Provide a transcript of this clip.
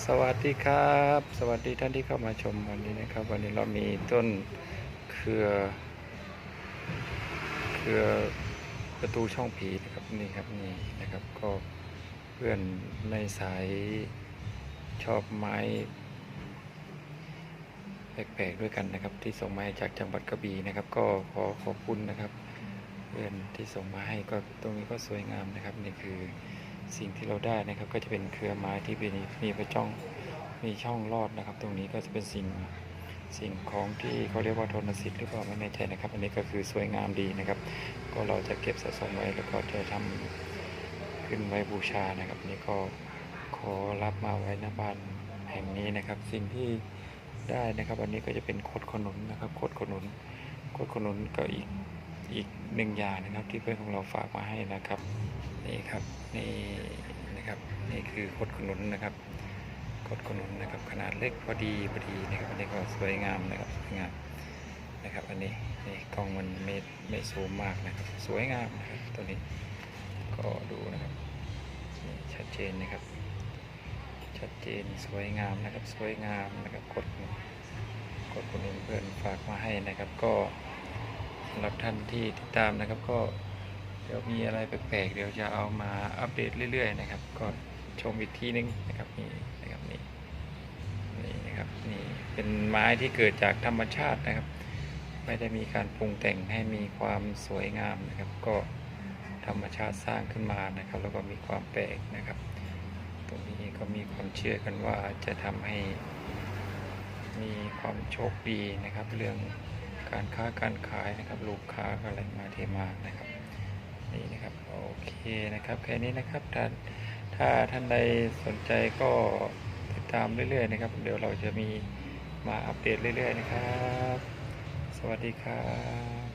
สวัสดีครับ สวัสดีท่านที่เข้ามาชมวันนี้นะครับ วันนี้เรามีต้นเครือเครือประตูช่องผีนะครับนี่ครับนี่นะครับก็เพื่อนในสายชอบไม้แปลกๆด้วยกันนะครับ ที่ส่งมาจากจังหวัดกระบี่นะครับ ก็ขอขอบคุณนะครับ เพื่อนที่ส่งมาให้ก็ตรงนี้ก็สวยงามนะครับนี่คือ สิ่งที่เราได้นะครับ ก็จะเป็นเครือไม้ที่เป็นมีประจ้องมีช่องลอดนะครับ ตรงนี้ก็จะเป็นสิ่งสิ่งของที่เขาเรียกว่าทนสิทธิ์หรือเปล่าไม่แน่ใจนะครับ อันนี้ก็คือสวยงามดีนะครับ ก็เราจะเก็บสะสมไว้แล้วก็จะทำขึ้นไว้บูชานะครับนนี่ก็ขอรับมาไว้หน้าบ้านแห่งนี้นะครับ สิ่งที่ได้นะครับ อันนี้ก็จะเป็นโคดขนุนนะครับโคดขนุนโคดขนุนก็อีกอีกหนึ่งอย่างนะครับ ที่เพื่อนของเราฝากมาให้นะครับ นี่ครับนี่นะครับนี่คือคดขนุนนะครับคดขนุนนะครับ ขนาดเล็กพอดีพอดีนะครับอันนี้ก็สวยงามนะครับสวยงามนะครับอันนี้นี่กล้องมันไม่ไม่ซูมมากนะครับ สวยงามนะครับตัวนี้ก็ดูนะครับชัดเจนนะครับ ชัดเจนสวยงามนะครับ สวยงามนะครับกดกดคนอื่นเพื่อนฝากมาให้นะครับ ก็สำหรับท่านที่ติดตามนะครับก็ เดี๋ยวมีอะไรแปลกๆ เดี๋ยวจะเอามาอัปเดตเรื่อย ๆ นะครับ ก็ชมอีกทีนึงนะครับนี่นะครับนี่นี่นะครับนี่เป็นไม้ที่เกิดจากธรรมชาตินะครับ ไม่ได้มีการปรุงแต่งให้มีความสวยงามนะครับ ก็ธรรมชาติสร้างขึ้นมานะครับ แล้วก็มีความแปลกนะครับ ตรงนี้ก็มีความเชื่อกันว่าจะทำให้มีความโชคดีนะครับ เรื่องการค้าการขายนะครับ ลูกค้าอะไรมาเทมานะครับ นี่นะครับโอเคนะครับแค่นี้นะครับท่านถ้าท่านใดสนใจก็ติดตามเรื่อยๆนะครับ เดี๋ยวเราจะมีมาอัปเดตเรื่อยๆนะครับ สวัสดีครับ